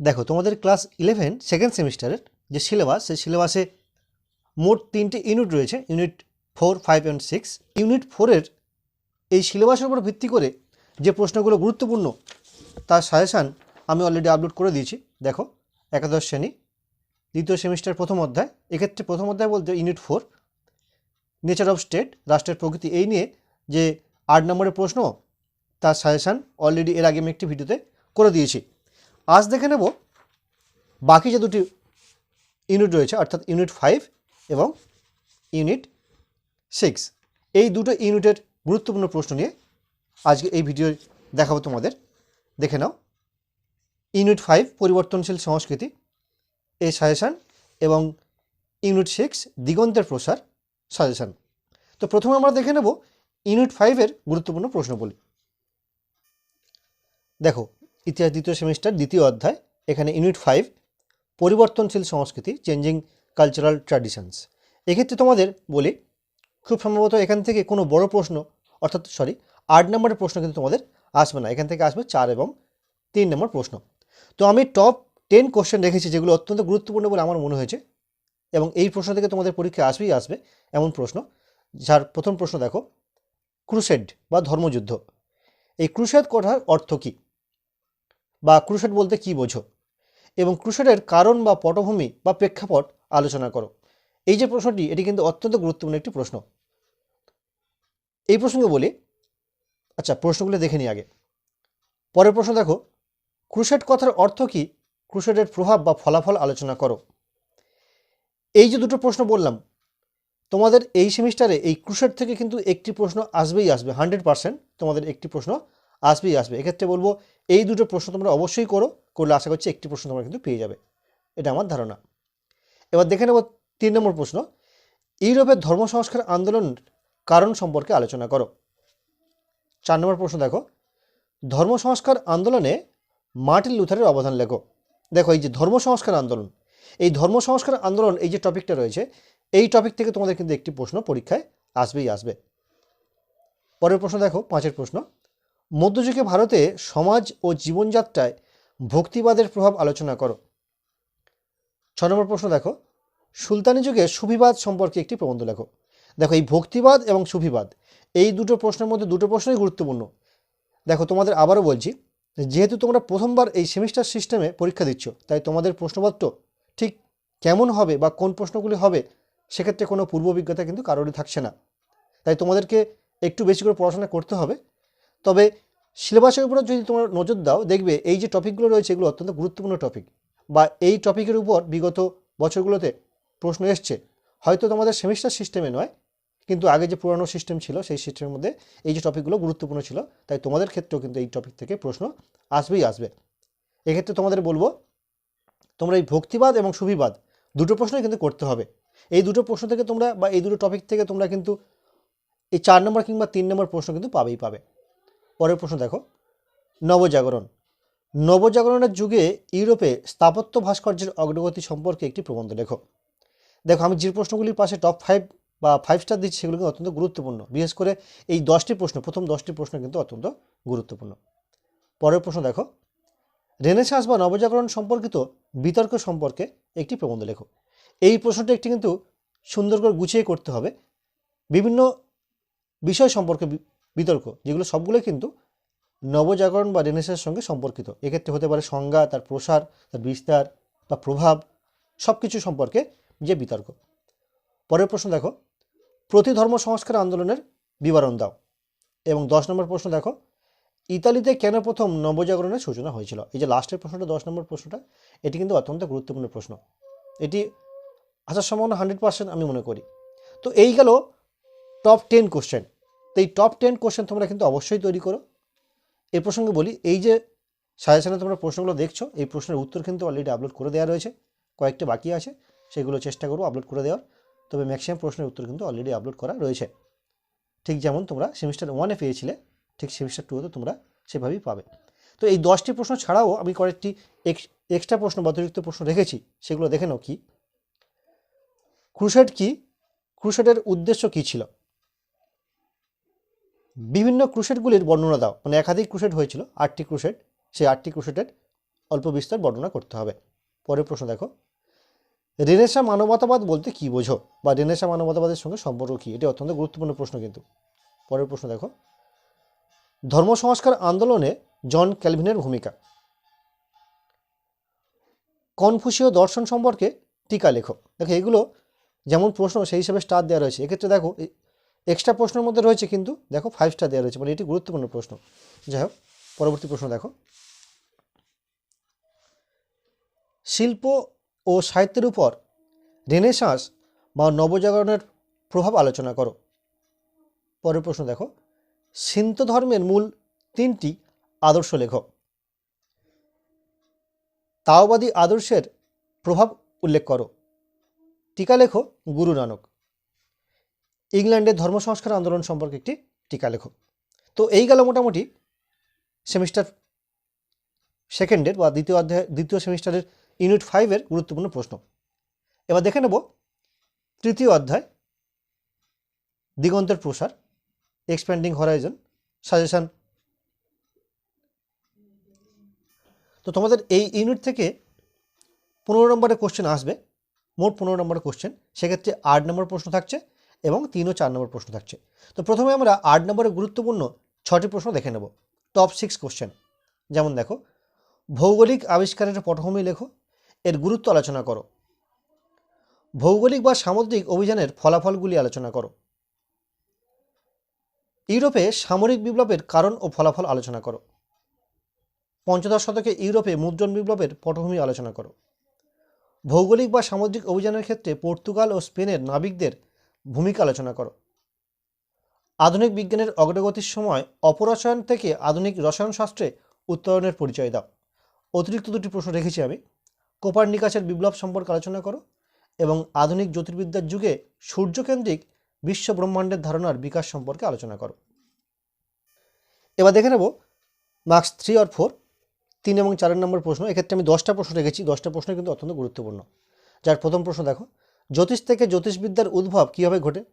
দেখো, তোমাদের class eleven second সেমিস্টারের যে সিলেবাস সেই সিলেবাসে মোট তিনটে ইউনিট রয়েছে unit four five and six unit ফোরের এই সিলেবাসের উপর ভিত্তি করে যে প্রশ্নগুলো গুরুত্বপূর্ণ, তার সাজেশান আমি অলরেডি আপলোড করে দিয়েছি। দেখো, একাদশ শ্রেণি, দ্বিতীয় সেমিস্টার প্রথম অধ্যায়। এক্ষেত্রে প্রথম অধ্যায় বলতে unit four nature of state রাষ্ট্রের প্রকৃতি, এই নিয়ে যে আট নম্বরের প্রশ্ন, তার সাজেশান অলরেডি এর আগে আমি একটি ভিডিওতে করে দিয়েছি। আজ দেখে নেব বাকি যে দুটি ইউনিট রয়েছে, অর্থাৎ ইউনিট ফাইভ এবং ইউনিট সিক্স, এই দুটো ইউনিটের গুরুত্বপূর্ণ প্রশ্ন নিয়ে আজকে এই ভিডিও দেখাবো তোমাদের। দেখে নাও, ইউনিট ফাইভ পরিবর্তনশীল সংস্কৃতি এই সাজেশান এবং ইউনিট সিক্স দিগন্তের প্রসার সাজেশান। তো প্রথমে আমরা দেখে নেব ইউনিট ফাইভের গুরুত্বপূর্ণ প্রশ্ন বলি দেখো ইতিহাস দ্বিতীয় সেমিস্টার, দ্বিতীয় অধ্যায়, এখানে ইউনিট ফাইভ পরিবর্তনশীল সংস্কৃতি চেঞ্জিং কালচারাল ট্র্যাডিশনস এক্ষেত্রে তোমাদের বলি, খুব সম্ভবত এখান থেকে কোনো বড় প্রশ্ন, অর্থাৎ সরি আট নম্বরের প্রশ্ন কিন্তু তোমাদের আসবে না। এখান থেকে আসবে চার এবং তিন নম্বর প্রশ্ন। তো আমি টপ টেন কোশ্চেন রেখেছি যেগুলো অত্যন্ত গুরুত্বপূর্ণ বলে আমার মনে হয়েছে এবং এই প্রশ্ন থেকে তোমাদের পরীক্ষা আসবেই আসবে এমন প্রশ্ন। যার প্রথম প্রশ্ন দেখো ক্রুসেড বা ধর্মযুদ্ধ। এই ক্রুসেড কথার অর্থ কী? বা ক্রুসেড বলতে কি বোঝো? এবং ক্রুসেডের কারণ বা পটভূমি বা প্রেক্ষাপট আলোচনা করো। এই যে প্রশ্নটি, এটি কিন্তু অত্যন্ত গুরুত্বপূর্ণ একটি প্রশ্ন। এই প্রসঙ্গে বলি আচ্ছা প্রশ্নগুলো দেখে নিই আগে। পরের প্রশ্ন দেখো ক্রুসেড কথার অর্থ কী? ক্রুসেডের প্রভাব বা ফলাফল আলোচনা করো। এই যে দুটো প্রশ্ন বললাম, তোমাদের এই সেমিস্টারে এই ক্রুসেড থেকে কিন্তু একটি প্রশ্ন আসবেই আসবে, হান্ড্রেড পার্সেন্ট তোমাদের একটি প্রশ্ন আসবেই আসবে। এক্ষেত্রে বলব, এই দুটো প্রশ্ন তোমরা অবশ্যই করো, করলে আশা করছি একটি প্রশ্ন তোমরা কিন্তু পেয়ে যাবে। এটা আমার ধারণা। এবার দেখে নেব তিন নম্বর প্রশ্ন। ইউরোপের ধর্ম সংস্কার আন্দোলন কারণ সম্পর্কে আলোচনা করো। চার নম্বর প্রশ্ন দেখো। ধর্ম সংস্কার আন্দোলনে মার্টিন লুথারের অবদান লেখো। দেখো, এই যে ধর্ম সংস্কার আন্দোলন, এই ধর্ম সংস্কার আন্দোলন, এই যে টপিকটা রয়েছে, এই টপিক থেকে তোমাদের কিন্তু একটি প্রশ্ন পরীক্ষায় আসবেই আসবে। পরের প্রশ্ন দেখো, পাঁচের প্রশ্ন। মধ্যযুগে ভারতে সমাজ ও জীবনযাত্রায় ভক্তিবাদের প্রভাব আলোচনা করো। ছ নম্বর প্রশ্ন দেখো। সুলতানি যুগে সুফিবাদ সম্পর্কে একটি প্রবন্ধ লেখো। দেখো, এই ভক্তিবাদ এবং সুফিবাদ, এই দুটো প্রশ্নের মধ্যে দুটো প্রশ্নই গুরুত্বপূর্ণ। দেখো, তোমাদের আবারও বলছি, যেহেতু তোমরা প্রথমবার এই সেমিস্টার সিস্টেমে পরীক্ষা দিচ্ছ, তাই তোমাদের প্রশ্নপত্র ঠিক কেমন হবে বা কোন প্রশ্নগুলি হবে, সেক্ষেত্রে কোনো পূর্ব অভিজ্ঞতা কিন্তু কারোরই থাকছে না। তাই তোমাদেরকে একটু বেশি করে পড়াশোনা করতে হবে। তবে সিলেবাসের উপরে যদি তোমরা নজর দাও, দেখবে এই যে টপিকগুলো রয়েছে, এগুলো অত্যন্ত গুরুত্বপূর্ণ টপিক। বা এই টপিকের উপর বিগত বছরগুলোতে প্রশ্ন এসছে। হয়তো তোমাদের সেমিস্টার সিস্টেমে নয়, কিন্তু আগে যে পুরানো সিস্টেম ছিল, সেই সিস্টেমের মধ্যে এই যে টপিকগুলো গুরুত্বপূর্ণ ছিল, তাই তোমাদের ক্ষেত্রেও কিন্তু এই টপিক থেকে প্রশ্ন আসবেই আসবে। এক্ষেত্রে তোমাদের বলব, তোমরা এই ভক্তিবাদ এবং সুবিবাদ দুটো প্রশ্নই কিন্তু করতে হবে। এই দুটো প্রশ্ন থেকে তোমরা বা এই দুটো টপিক থেকে তোমরা কিন্তু এই চার নম্বর কিংবা তিন নম্বর প্রশ্ন কিন্তু পাবেই পাবে। পরের প্রশ্ন দেখো। নবজাগরণ। নবজাগরণের যুগে ইউরোপে স্থাপত্য ভাস্কর্যের অগ্রগতি সম্পর্কে একটি প্রবন্ধ লেখো। দেখো, আমি যে প্রশ্নগুলির পাশে টপ ফাইভ বা ফাইভ স্টার দিচ্ছি সেগুলো কিন্তু অত্যন্ত গুরুত্বপূর্ণ। বিশেষ করে এই দশটি প্রশ্ন, প্রথম দশটি প্রশ্ন কিন্তু অত্যন্ত গুরুত্বপূর্ণ। পরের প্রশ্ন দেখো। রেনেসাঁস বা নবজাগরণ সম্পর্কিত বিতর্ক সম্পর্কে একটি প্রবন্ধ লেখো। এই প্রশ্নটি একটি কিন্তু সুন্দর করে গুছিয়ে করতে হবে। বিভিন্ন বিষয় সম্পর্কে বিতর্ক, যেগুলো সবগুলোই কিন্তু নবজাগরণ বা রেনেসাঁসের সঙ্গে সম্পর্কিত। এক্ষেত্রে হতে পারে সংজ্ঞা, তার প্রসার, তার বিস্তার বা প্রভাব সব কিছু সম্পর্কে যে বিতর্ক। পরের প্রশ্ন দেখো প্রতি ধর্ম সংস্কার আন্দোলনের বিবরণ দাও। এবং দশ নম্বর প্রশ্ন দেখো, ইতালিতে কেন প্রথম নবজাগরণের সূচনা হয়েছিল? এই যে লাস্টের প্রশ্নটা, দশ নম্বর প্রশ্নটা, এটি কিন্তু অত্যন্ত গুরুত্বপূর্ণ প্রশ্ন। এটি আসার সম্ভাবনা হান্ড্রেড পার্সেন্ট আমি মনে করি। তো এই গেল টপ টেন কোশ্চেন তো এই টপ টেন কোশ্চেন তোমরা কিন্তু অবশ্যই তৈরি করো। এই প্রসঙ্গে বলি, এই যে সাজেশনে তোমরা প্রশ্নগুলো দেখছ, এই প্রশ্নের উত্তর কিন্তু অলরেডি আপলোড করে দেওয়া রয়েছে। কয়েকটা বাকি আছে, সেগুলো চেষ্টা করব আপলোড করে দেওয়ার। তবে ম্যাক্সিমাম প্রশ্নের উত্তর কিন্তু অলরেডি আপলোড করা রয়েছে। ঠিক যেমন তোমরা সেমিস্টার ওয়ানে পেয়েছিলে, ঠিক সেমিস্টার টুতে তোমরা সেভাবেই পাবে। তো এই দশটি প্রশ্ন ছাড়াও আমি কয়েকটি এক্সট্রা প্রশ্ন বা অতিরিক্ত প্রশ্ন রেখেছি, সেগুলো দেখে নাও কি। ক্রুসেড কি? ক্রুসেডের উদ্দেশ্য কি ছিল? বিভিন্ন ক্রুশেটগুলির বর্ণনা দাও। মানে একাধিক ক্রুসেড হয়েছিল, আটটি ক্রুশেট, সেই আটটি ক্রুশেটের অল্প বিস্তার বর্ণনা করতে হবে। পরের প্রশ্ন দেখো। রেনেসা মানবতাবাদ বলতে কি বোঝো? বা রেনেসা মানবতাবাদের সঙ্গে সম্পর্ক কী? এটি অত্যন্ত গুরুত্বপূর্ণ প্রশ্ন কিন্তু। পরের প্রশ্ন দেখো। ধর্ম সংস্কার আন্দোলনে জন ক্যালভিনের ভূমিকা। কনফুসীয় দর্শন সম্পর্কে টিকা লেখো। দেখো, এগুলো যেমন প্রশ্ন, সেই হিসেবে স্টার দেওয়া রয়েছে। এক্ষেত্রে দেখো এক্সট্রা প্রশ্নের মধ্যে রয়েছে কিন্তু, দেখো ফাইভ স্টার দেওয়া রয়েছে মানে এটি গুরুত্বপূর্ণ প্রশ্ন। যাই হোক, পরবর্তী প্রশ্ন দেখো। শিল্প ও সাহিত্যের উপর রেনেসাঁস বা নবজাগরণের প্রভাব আলোচনা করো। পরের প্রশ্ন দেখো। সিন্ত ধর্মের মূল তিনটি আদর্শ লেখো। তাওবাদী আদর্শের প্রভাব উল্লেখ করো। টিকা লেখো, গুরু নানক। ইংল্যান্ডের ধর্ম সংস্কার আন্দোলন সম্পর্কে একটি টিকা লেখো তো এই গেল মোটামুটি সেমিস্টার সেকেন্ডের বা দ্বিতীয় অধ্যায়, দ্বিতীয় সেমিস্টারের ইউনিট ফাইভের গুরুত্বপূর্ণ প্রশ্ন। এবার দেখে নেব তৃতীয় অধ্যায়, দিগন্তের প্রসার এক্সপ্যান্ডিং হরাইজন সাজেশান তো তোমাদের এই ইউনিট থেকে পনেরো নম্বরের কোশ্চেন আসবে, মোট পনেরো নম্বরের কোশ্চেন সেক্ষেত্রে আট নম্বর প্রশ্ন থাকছে এবং তিন ও চার নম্বর প্রশ্ন থাকছে। তো প্রথমে আমরা আট নম্বরের গুরুত্বপূর্ণ ছটি প্রশ্ন দেখে নেব। টপ সিক্স কোশ্চেন যেমন দেখো, ভৌগোলিক আবিষ্কারের পটভূমি লেখো, এর গুরুত্ব আলোচনা করো। ভৌগোলিক বা সামুদ্রিক অভিযানের ফলাফলগুলি আলোচনা করো। ইউরোপে সামরিক বিপ্লবের কারণ ও ফলাফল আলোচনা করো। পঞ্চদশ শতকে ইউরোপে মুদ্রণ বিপ্লবের পটভূমি আলোচনা করো। ভৌগোলিক বা সামুদ্রিক অভিযানের ক্ষেত্রে পর্তুগাল ও স্পেনের নাবিকদের ভূমিকা আলোচনা করো। আধুনিক বিজ্ঞানের অগ্রগতির সময় অপরসায়ন থেকে আধুনিক রসায়নশাস্ত্রে উত্তরণের পরিচয় দাও। অতিরিক্ত দুটি প্রশ্ন রেখেছি আমি। কোপার কোপার্নিকাসের বিপ্লব সম্পর্কে আলোচনা করো এবং আধুনিক জ্যোতির্বিদ্যার যুগে সূর্যকেন্দ্রিক বিশ্ব ব্রহ্মাণ্ডের ধারণার বিকাশ সম্পর্কে আলোচনা করো। এবার দেখে নেব মার্কস থ্রি আর ফোর, তিন এবং চারের নম্বর প্রশ্ন। এক্ষেত্রে আমি দশটা প্রশ্ন রেখেছি। দশটা প্রশ্ন কিন্তু অত্যন্ত গুরুত্বপূর্ণ। যার প্রথম প্রশ্ন দেখো জ্যোতিষ থেকে জ্যোতিষবিদ্যার উদ্ভব কীভাবে ঘটে?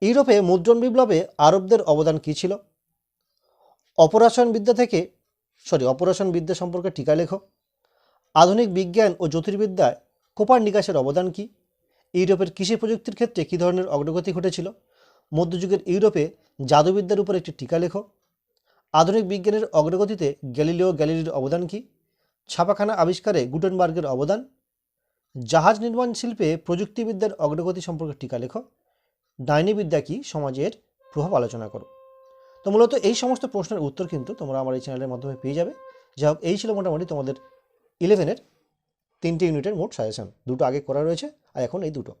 ইউরোপে মুদ্রণ বিপ্লবে আরবদের অবদান কী ছিল? অপরাশন বিদ্যা থেকে সরি অপরাশন বিদ্যা সম্পর্কে টিকা লেখো। আধুনিক বিজ্ঞান ও জ্যোতির্বিদ্যায় কোপার নিকাশের অবদান কী? ইউরোপের কৃষি প্রযুক্তির ক্ষেত্রে কী ধরনের অগ্রগতি ঘটেছিল? মধ্যযুগের ইউরোপে জাদুবিদ্যার উপর একটি টিকা লেখো। আধুনিক বিজ্ঞানের অগ্রগতিতে গ্যালিলিও গ্যালিলির অবদান কী? ছাপাখানা আবিষ্কারে গুটেনবার্গের অবদান জাহাজ নির্মাণ শিল্পে প্রযুক্তিবিদ্যার অগ্রগতি সম্পর্কে টিকা লেখো ডাইনিবিদ্যা কি, সমাজের প্রভাব আলোচনা করো। তো মূলত এই সমস্ত প্রশ্নের উত্তর কিন্তু তোমরা আমার এই চ্যানেলের মাধ্যমে পেয়ে যাবে। যা হোক, এই ছিল মোটামুটি তোমাদের ইলেভেনের তিনটি ইউনিটের মোট সাজেশন দুটো আগে করা রয়েছে, আর এখন এই দুটো।